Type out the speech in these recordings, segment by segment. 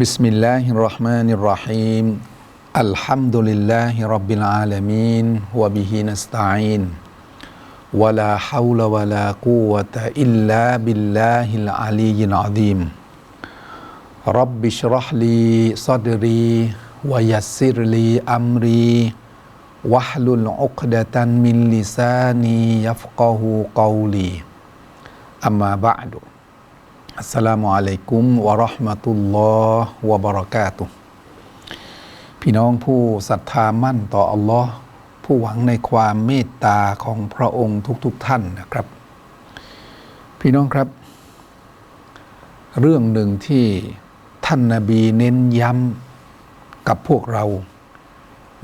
بسم الله الرحمن الرحيم الحمد لله رب العالمين وبه نستعين ولا حول ولا قوة إلا بالله العلي العظيم رب اشرح لي صدري ويسر لي أمري واحلل عقدة من لساني يفقه قولي أما بعد อัสสลามุอะลัยกุมวะเราะห์มะตุลลอฮ์วะบะเราะกาตุพี่น้องผู้ศรัทธามั่นต่ออัลลอฮ์ผู้หวังในความเมตตาของพระองค์ทุกๆทท่านนะครับ พี่น้องครับ เรื่องหนึ่งที่ท่านนาบีเน้นย้ำกับพวกเรา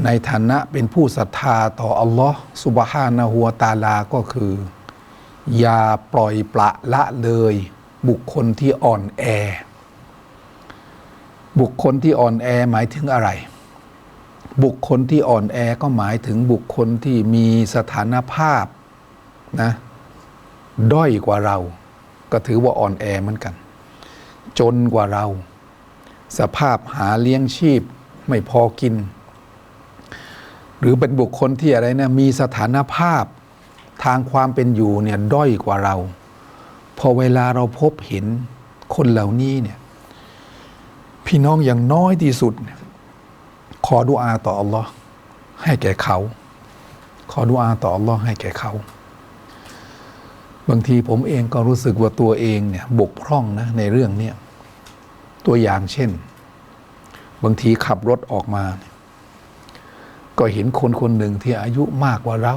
ในฐานะเป็นผู้ศรัทธาต่ออัลลอฮ์สุบฮานะฮูวตาลาก็คือ อย่าปล่อยปละละเลย บุคคลที่อ่อนแอ บุคคลที่อ่อนแอหมายถึงอะไร บุคคลที่อ่อนแอก็หมายถึงบุคคลที่มีสถานภาพนะด้อยกว่าเรา ก็ถือว่าอ่อนแอเหมือนกัน จนกว่าเรา สภาพหาเลี้ยงชีพไม่พอกิน หรือเป็นบุคคลที่อะไรนะมีสถานภาพทางความเป็นอยู่เนี่ยด้อยกว่าเรา พอเวลาเราพบเห็นคนเหล่านี้เนี่ยพี่น้องอย่างน้อยที่สุดเนี่ยขอดุอาต่ออัลลอฮ์ให้แก่เขา ขอดุอาต่ออัลลอฮ์ให้แก่เขา บางทีผมเองก็รู้สึกว่าตัวเองเนี่ยบกพร่องนะในเรื่องเนี้ยตัวอย่างเช่น บางทีขับรถออกมา ก็เห็นคนคนหนึ่งที่อายุมากกว่าเรา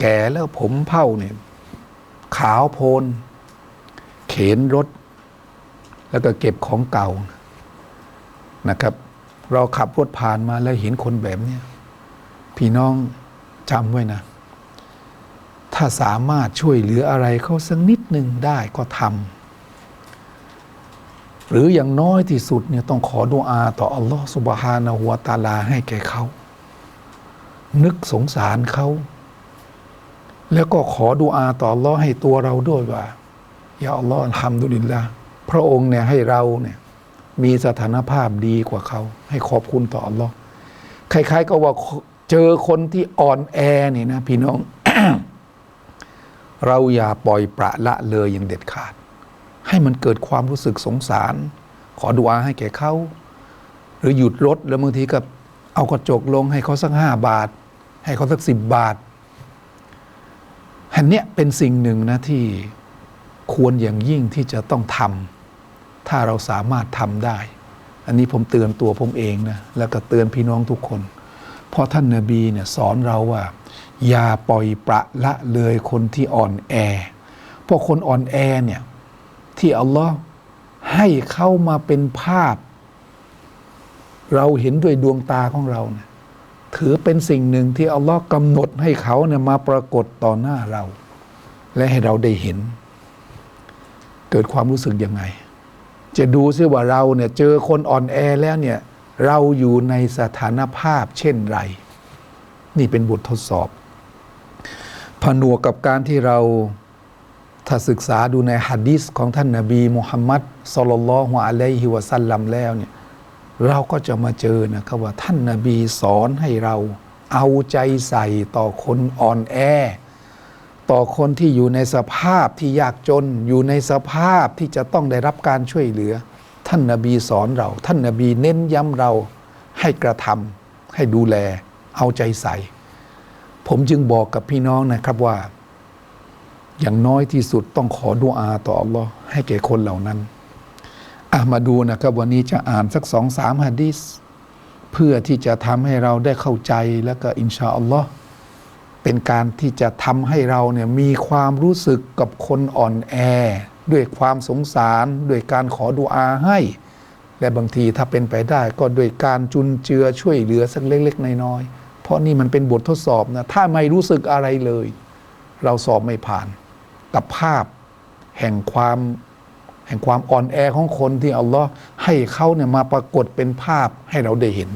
แก่แล้วผมเผ่าเนี่ยขาวโพลน เข็นรถ แล้วก็เก็บของเก่านะครับ เราขับรถผ่านมาแล้วเห็นคนแบบนี้พี่น้องจำไว้นะ ถ้าสามารถช่วยเหลืออะไรเขาสักนิดหนึ่งได้ก็ทำหรืออย่างน้อยที่สุดเนี่ยต้องขอดุอาต่ออัลลอฮฺสุบฮานะฮูวตาลาให้แก่เขา นึกสงสารเขา แล้วก็ขอดุอาต่ออัลลอฮ์ให้ตัวเราด้วยว่า ย่าอัลลอฮ์อัลฮัมดุลิลละพระองค์เนี่ยให้เราเนี่ยมีสถานภาพดีกว่าเขา ให้ขอบคุณต่ออัลลอฮ์คล้ายๆก็ว่าเจอคนที่อ่อนแอนี่นะพี่น้อง เราอย่าปล่อยประละเลยอย่างเด็ดขาด ให้มันเกิดความรู้สึกสงสาร ขอดุอาให้แก่เขาหรือหยุดรถแล้วบางทีก็เอากระจกลงให้เขาสักห้าบาท ให้เขาสักสิบบาทอันเนี้ยเป็นสิ่งหนึ่งนะที่ ควรอย่างยิ่งที่จะต้องทำถ้าเราสามารถทำได้ อันนี้ผมเตือนตัวผมเองนะแล้วก็เตือนพี่น้องทุกคน เพราะท่านนาบีเนี่ยสอนเราว่า อย่าปล่อยประละเลยคนที่อ่อนแอ เพราะคนอ่อนแอเนี่ยที่อัลลอฮ์ให้เข้ามาเป็นภาพ เราเห็นด้วยดวงตาของเราเนี่ยถือเป็นสิ่งหนึ่งที่อัลลอฮ์กำหนดให้เขาเนี่ยมาปรากฏต่อหน้าเรา และให้เราได้เห็น เกิดความรู้สึกยังไง จะดูซิว่าเราเนี่ยเจอคนอ่อนแอแล้วเนี่ยเราอยู่ในสถานภาพเช่นไร นี่เป็นบททดสอบ ผนวกกับการที่เราถ้าศึกษาดูในฮะดิษของท่านนาบีมุฮัมมัดสลลัลฮุอะลัยฮิวะสัลลัมแล้วเนี่ยเราก็จะมาเจอนะครับว่าท่านนาบีสอนให้เราเอาใจใส่ต่อคนอ่อนแอ ต่อคนที่อยู่ในสภาพที่ยากจน อยู่ในสภาพที่จะต้องได้รับการช่วยเหลือ ท่านนาบีสอนเรา ท่านนาบีเน้นย้ำเราให้กระทำให้ดูแล เอาใจใส่ ผมจึงบอกกับพี่น้องนะครับว่า อย่างน้อยที่สุดต้องขอดุอาต่ออัลลอฮ์ให้แก่คนเหล่านั้นอะมาดูนะครับวันนี้จะอ่านสักสองสามฮะดิษเพื่อที่จะทำให้เราได้เข้าใจแล้วก็อินชาอัลลอฮ์ เป็นการที่จะทำให้เราเนี่ยมีความรู้สึกกับคนอ่อนแอ ด้วยความสงสารด้วยการขอดุอาให้ และบางทีถ้าเป็นไปได้ก็ด้วยการจุนเจือช่วยเหลือสักเล็กๆน้อยๆเพราะนี่มันเป็นบททดสอบนะถ้าไม่รู้สึกอะไรเลย เราสอบไม่ผ่านกับภาพแห่งความแห่งความอ่อนแอของคนที่อัลลอฮ์ให้เขาเนี่ยมาปรากฏเป็นภาพให้เราได้เห็น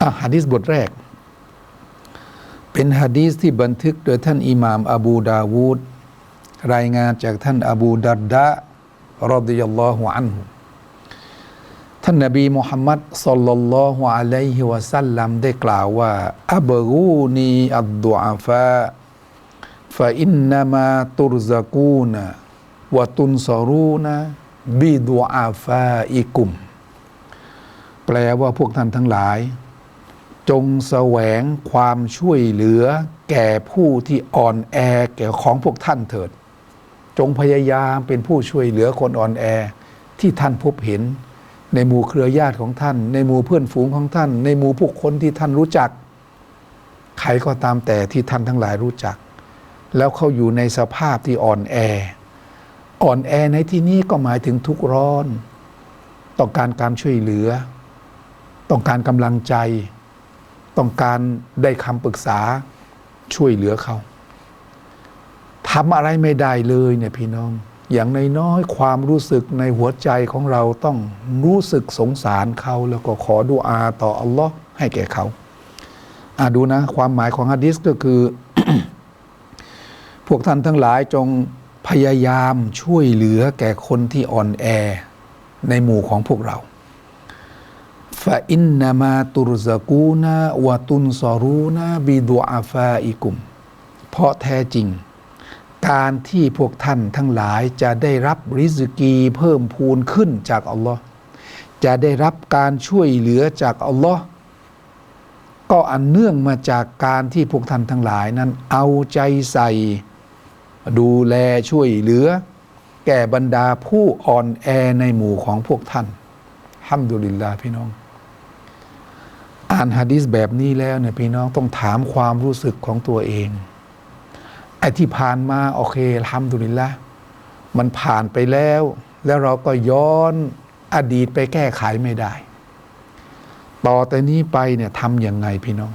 อะฮะดิษบทแรก เป็นฮะดีษที่บันทึกโดยท่านอิหม่ามอบูดาวูดรายงานจากท่านอบูดัดดะรอดิยัลลอฮุอันฮุท่านนบีมุฮัมมัดศ็อลลัลลอฮุอะลัยฮิวะสัลลัมได้กล่าวว่าอับรูนีอัดดุอาฟาฟะอินนามาตุรซะกูนะวะตุนซอรูนะบิดุอาฟาอิกุม แปลว่าพวกท่านทั้งหลาย จงแสวงความช่วยเหลือ แก่ผู้ที่อ่อนแอแก่ของพวกท่านเถิด จงพยายามเป็นผู้ช่วยเหลือคนอ่อนแอที่ท่านพบเห็น ในหมู่เครือญาติของท่าน ในหมู่เพื่อนฝูงของท่าน ในหมู่ผู้คนที่ท่านรู้จัก ใครก็ตามแต่ที่ท่านทั้งหลายรู้จัก แล้วเขาอยู่ในสภาพที่อ่อนแอ อ่อนแอในที่นี้ก็หมายถึงทุกข์ร้อน ต้องการการช่วยเหลือ ต้องการกำลังใจ ต้องการได้คำปรึกษาช่วยเหลือเขาทำอะไรไม่ได้เลยเนี่ยพี่น้อง อย่างน้อยๆความรู้สึกในหัวใจของเราต้องรู้สึกสงสารเขาแล้วก็ขอดุอาต่ออัลลอฮ์ให้แก่เขาอ่าดูนะ ความหมายของฮะดิษก็คือ พวกท่านทั้งหลายจงพยายามช่วยเหลือแก่คนที่อ่อนแอในหมู่ของพวกเรา ฟาอินนามาตุรซกูนะวะตุนซอรูนะบิดุอาฟาอิกุม เพราะแท้จริง การที่พวกท่านทั้งหลายจะได้รับริสกีเพิ่มพูนขึ้นจากอัลลอฮ์จะได้รับการช่วยเหลือจากอัลลอฮ์ก็อันเนื่องมาจากการที่พวกท่านทั้งหลายนั้นเอาใจใส่ ดูแลช่วยเหลือ แก่บรรดาผู้อ่อนแอในหมู่ของพวกท่านฮัมดุลิลลาพี่น้องานฮะดิษแบบนี้แล้วเนี่ยพี่น้องต้องถามความรู้สึกของตัวเองไอ้ที่ผ่านมาโอเคฮัมดุลิลละมันผ่านไปแล้ว แล้วเราก็ย้อนอดีตไปแก้ไขไม่ได้ ต่อแต่นี้ไปเนี่ยทำยังไงพี่น้อง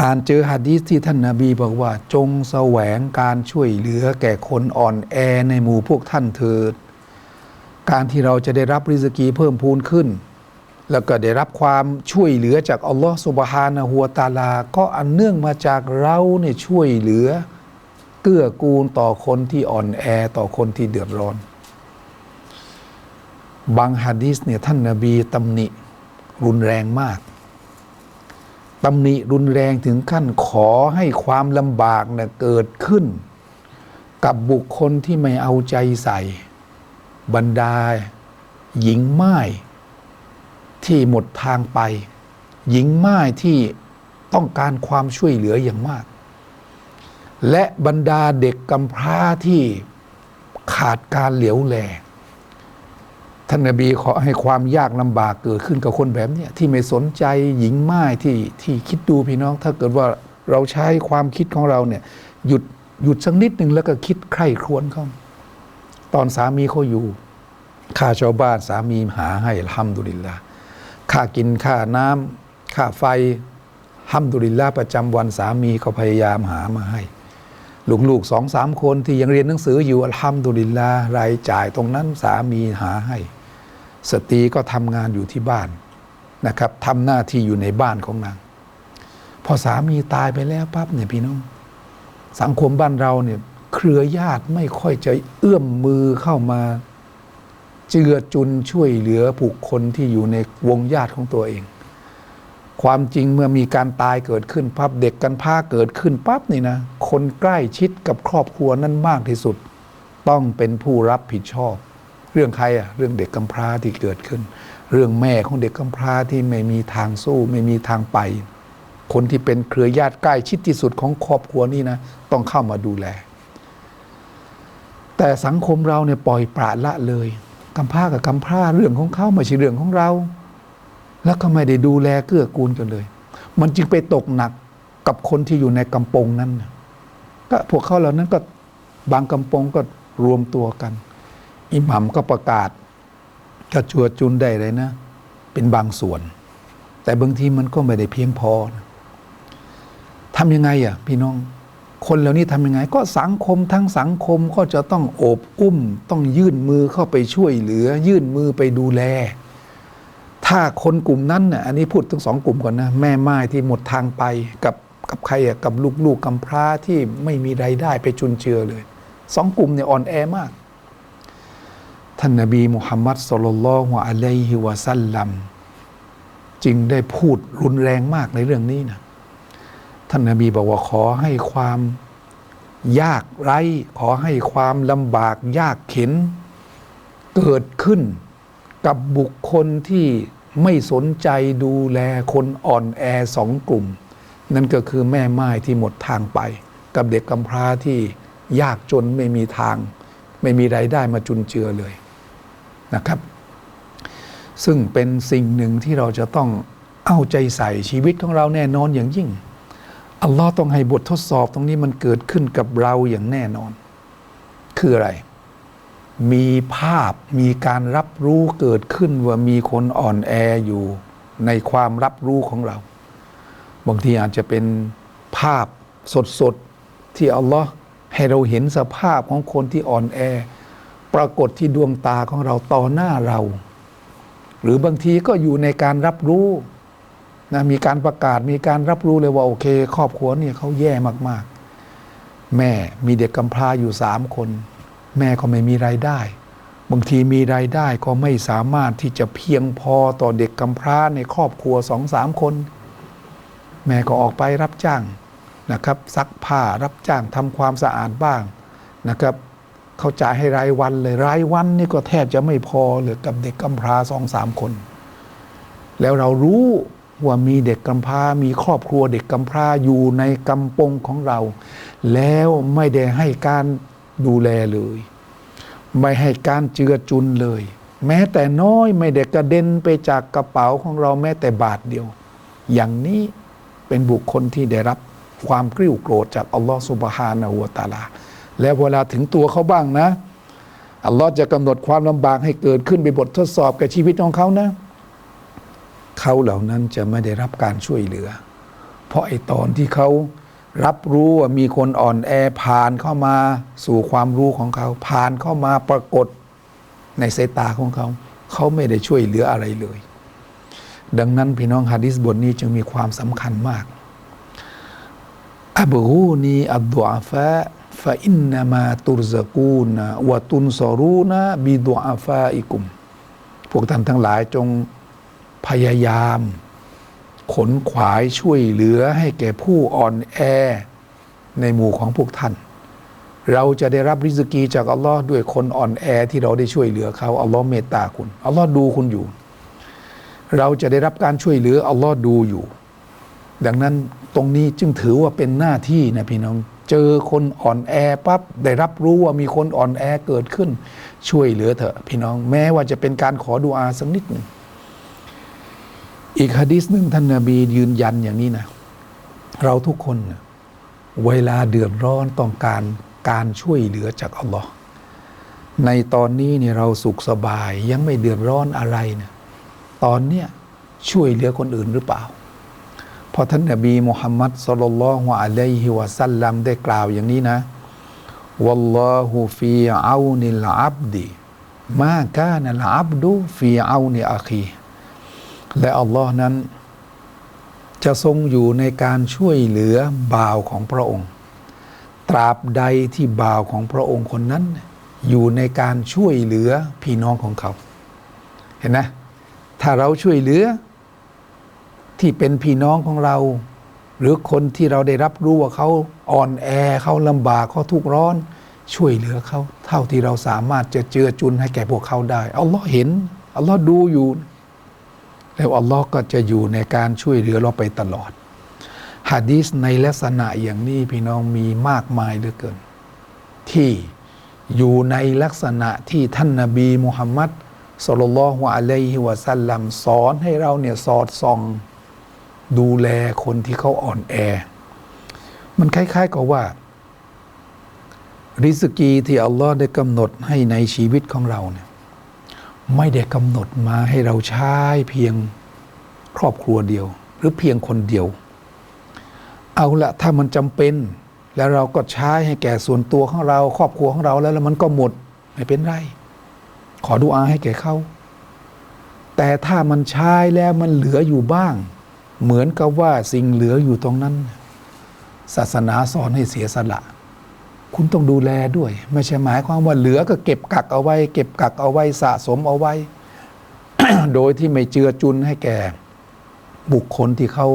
อ่านเจอฮะดีษที่ท่านนาบีบอกว่า จงแสวงการช่วยเหลือแก่คนอ่อนแอในหมู่พวกท่านเถิด การที่เราจะได้รับริสกีเพิ่มพูนขึ้น แล้วก็ได้รับความช่วยเหลือจากอัลลอฮฺสุบฮานะฮัวตาลา ก็อันเนื่องมาจากเราเนี่ยช่วยเหลือ เกื้อกูลต่อคนที่อ่อนแอต่อคนที่เดือดร้อน บางฮะดีษเนี่ยท่านนาบีตำหนิรุนแรงมากตำหนิรุนแรงถึงขั้นขอให้ความลำบากเนะเกิดขึ้น กับบุคคลที่ไม่เอาใจใส่ บรรดาหญิงไม้ ที่หมดทางไป หญิงไม้ที่ต้องการความช่วยเหลืออย่างมาก และบรรดาเด็กกำพร้าที่ขาดการเหลียวแล ท่านนบีขอให้ความยากลำบากเกิดขึ้นกับคนแบบนี้ที่ไม่สนใจหญิงไม้ที่ที่คิดดูพี่น้อง ถ้าเกิดว่าเราใช้ความคิดของเราเนี่ยหยุดหยุดสักนิดหนึ่งแล้วก็คิดใคร่ครวญเขาตอนสามีเขาอยู่ค่าชาวบ้านสามีหาให้อัลฮัมดุลิลละ ค่ากินค่าน้ำค่าไฟฮัมดุลิลละประจำวันสามีเขาพยายามหามาให้ลูกๆสองสามคนที่ยังเรียนหนังสืออยู่อัลฮัมดุลิลละรายจ่ายตรงนั้นสามีหาให้ สตรีก็ทำงานอยู่ที่บ้านนะครับทำหน้าที่อยู่ในบ้านของนาง พอสามีตายไปแล้วปั๊บเนี่ยพี่น้อง สังคมบ้านเราเนี่ยเครือญาติไม่ค่อยจะเอื้อมมือเข้ามา เจือจุนช่วยเหลือผู้คนที่อยู่ในวงญาติของตัวเอง ความจริงเมื่อมีการตายเกิดขึ้นปั๊บเด็กกันพร้าเกิดขึ้นปั๊บนี่นะ คนใกล้ชิดกับครอบครัวนั้นมากที่สุด ต้องเป็นผู้รับผิดชอบ เรื่องใครอะเรื่องเด็กกำพร้าที่เกิดขึ้น เรื่องแม่ของเด็กกำพร้าที่ไม่มีทางสู้ ไม่มีทางไป คนที่เป็นเครือญาติใกล้ชิดที่สุดของครอบครัวนี่นะ ต้องเข้ามาดูแล แต่สังคมเราเนี่ยปล่อยปละละเลย กำพร้ากับกำพร้าเรื่องของเขาไม่ใช่เรื่องของเรา แล้วก็ไม่ได้ดูแลเกื้อกูลกันเลย มันจึงไปตกหนักกับคนที่อยู่ในกำปงนั้นก็พวกเขาเหล่านั้นก็บางกำปงก็รวมตัวกัน อิหมัมก็ประกาศกระชัวจุนได้เลยนะ เป็นบางส่วน แต่บางทีมันก็ไม่ได้เพียงพอทำยังไงอะพี่น้อง คนเหล่านี้ทำยังไง ก็สังคมทั้งสังคมก็จะต้องโอบอุ้ม ต้องยื่นมือเข้าไปช่วยเหลือ ยื่นมือไปดูแล ถ้าคนกลุ่มนั้นน่ะอันนี้พูดถึงสองกลุ่มก่อนนะ แม่ไม้ที่หมดทางไปกับกับใครอะกับลูกๆกำพร้าที่ไม่มีไรายได้ไปจุนเจือเลยสองกลุ่มเนี่ยอ่อนแอมาก ท่านนบีมุฮัมมัดสุลลัลฮุอะลัยฮิวะสัลลัมจึงได้พูดรุนแรงมากในเรื่องนี้นะ ท่านนบีบอกว่าขอให้ความยากไร้ ขอให้ความลำบากยากเข็น เกิดขึ้นกับบุคคลที่ไม่สนใจดูแลคนอ่อนแอสองกลุ่ม นั่นก็คือแม่ไม้ที่หมดทางไป กับเด็กกำพร้าที่ยากจนไม่มีทาง ไม่มีไรายได้มาจุนเจือเลยนะครับ ซึ่งเป็นสิ่งหนึ่งที่เราจะต้องเอาใจใส่ชีวิตของเราแน่นอนอย่างยิ่ง อัลลอฮ์ต้องให้บททดสอบตรงนี้มันเกิดขึ้นกับเราอย่างแน่นอน คืออะไร มีภาพมีการรับรู้เกิดขึ้นว่ามีคนอ่อนแออยู่ในความรับรู้ของเรา บางทีอาจจะเป็นภาพสดๆ ที่อัลลอฮ์ให้เราเห็นสภาพของคนที่อ่อนแอ ปรากฏที่ดวงตาของเราต่อหน้าเรา หรือบางทีก็อยู่ในการรับรู้ นะมีการประกาศมีการรับรู้เลยว่าโอเค ครอบครัวเนี่ยเขาแย่มากๆ แม่มีเด็กกำพร้าอยู่สามคน แม่ก็ไม่มีรายได้ บางทีมีรายได้ก็ไม่สามารถที่จะเพียงพอต่อเด็กกำพร้าในครอบครัวสองสามคน แม่ก็ออกไปรับจ้างนะครับซักผ้ารับจ้างทำความสะอาดบ้างนะครับเขาจ่ายให้รายวันเลยรายวันนี่ก็แทบจะไม่พอเลยกับเด็กกำพร้าสองสามคน แล้วเรารู้ ว่ามีเด็กกำพร้ามีครอบครัวเด็กกำพร้าอยู่ในกำปงของเรา แล้วไม่ได้ให้การดูแลเลย ไม่ให้การเจือจุนเลย แม้แต่น้อยไม่ได้กระเด็นไปจากกระเป๋าของเราแม้แต่บาทเดียว อย่างนี้เป็นบุคคลที่ได้รับความกริ้วโกรธจากอัลลอฮฺสุบฮานะฮูวตะอาลา แล้วเวลาถึงตัวเขาบ้างนะอัลลอฮ์จะกำหนดความลำบากให้เกิดขึ้นเป็นบททดสอบกับชีวิตของเขานะ เขาเหล่านั้นจะไม่ได้รับการช่วยเหลือ เพราะไอ้ตอนที่เขารับรู้ว่ามีคนอ่อนแอผ่านเข้ามาสู่ความรู้ของเขา ผ่านเข้ามาปรากฏในสายตาของเขา เขาไม่ได้ช่วยเหลืออะไรเลย ดังนั้นพี่น้องฮะดิษบทนี้จึงมีความสำคัญมากอับฮูนีอับดุอาฟะฟะอินนามาตุรซะกูนะวะตุนซอรูนะบิดุอาฟาอิกุม พวกท่านทั้งหลายจง พยายาม ขนขวายช่วยเหลือให้แก่ผู้อ่อนแอ ในหมู่ของพวกท่าน เราจะได้รับริสกีจากอัลลอฮ์ด้วยคนอ่อนแอที่เราได้ช่วยเหลือเขาอัลลอฮ์เมตตาคุณอัลลอฮ์ดูคุณอยู่ เราจะได้รับการช่วยเหลืออัลลอฮ์ดูอยู่ ดังนั้นตรงนี้จึงถือว่าเป็นหน้าที่นะพี่น้องเจอคนอ่อนแอปั๊บได้รับรู้ว่ามีคนอ่อนแอเกิดขึ้น ช่วยเหลือเถอะพี่น้องแม้ว่าจะเป็นการขอดุอาสักนิดหนึ่ง อีกฮะดิษหนึ่งท่านนาบียืนยันอย่างนี้นะ เราทุกคน เวลาเดือดร้อนต้องการการช่วยเหลือจากอัลลอฮ์ในตอนนี้เนี่ยเราสุขสบายยังไม่เดือดร้อนอะไรนะตอนเนี้ยช่วยเหลือคนอื่นหรือเปล่าพราะท่านนบีมุฮัมมัดสุลลัลลอฮุอะลัยฮิวะสัลลัมได้กล่าวอย่างนี้นะวัลลอฮุฟีเอานิลอับดีมากานัลอับดุฟีเอานิอาคี และอัลลอฮ์นั้น จะทรงอยู่ในการช่วยเหลือบ่าวของพระองค์ ตราบใดที่บ่าวของพระองค์คนนั้น อยู่ในการช่วยเหลือพี่น้องของเขา เห็นนะ ถ้าเราช่วยเหลือ ที่เป็นพี่น้องของเรา หรือคนที่เราได้รับรู้ว่าเขาอ่อนแอเขาลำบากเขาทุกข์ร้อน ช่วยเหลือเขา เท่าที่เราสามารถจะเจือจุนให้แก่พวกเขาได้อัลลอฮ์เห็นอัลลอฮ์ดูอยู่ แล้วอัลลอฮ์ก็จะอยู่ในการช่วยเหลือเราไปตลอดฮะดีษในลักษณะอย่างนี้พี่น้องมีมากมายเหลือเกิน ที่อยู่ในลักษณะที่ท่านนาบีมุฮัมมัดสุลลัลฮุอะลัยฮิวะสัลลัมสอนให้เราเนี่ยสอดส่อง ดูแลคนที่เขาอ่อนแอ มันคล้ายๆกับว่า ริสกีที่อัลลอฮ์ได้กำหนดให้ในชีวิตของเราเนี่ย ไม่ได้กำหนดมาให้เราใช้เพียงครอบครัวเดียว หรือเพียงคนเดียว เอาละถ้ามันจำเป็น แล้วเราก็ใช้ให้แก่ส่วนตัวของเราครอบครัวของเราแล้วแล้วมันก็หมดไม่เป็นไร ขอดูอาให้แก่เขาแต่ถ้ามันใช้แล้วมันเหลืออยู่บ้าง เหมือนกับว่าสิ่งเหลืออยู่ตรงนั้น ศาสนาสอนให้เสียสละ คุณต้องดูแลด้วย ไม่ใช่หมายความว่าเหลือก็เก็บกักเอาไว้ เก็บกักเอาไว้สะสมเอาไว้ โดยที่ไม่เจือจุนให้แก่ บุคคลที่เขา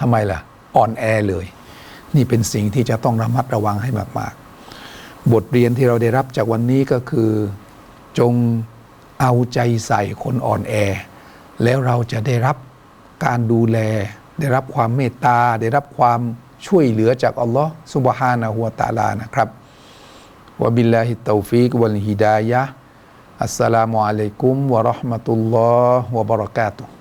ทำไมล่ะ อ่อนแอเลย นี่เป็นสิ่งที่จะต้องระมัดระวังให้มาก ๆ บทเรียนที่เราได้รับจากวันนี้ก็คือ จงเอาใจใส่คนอ่อนแอ แล้วเราจะได้รับการดูแล ได้รับความเมตตา ได้รับความ ช่วยเหลือจากอัลลอฮ์สุบฮานะฮัวตาลานะครับวะบิลลาฮิตตอฟิกวัลฮิดายะอัสสลามุอะลัยกุมวะเราะห์มะตุลลอฮ์วะบะเราะกาตุฮ์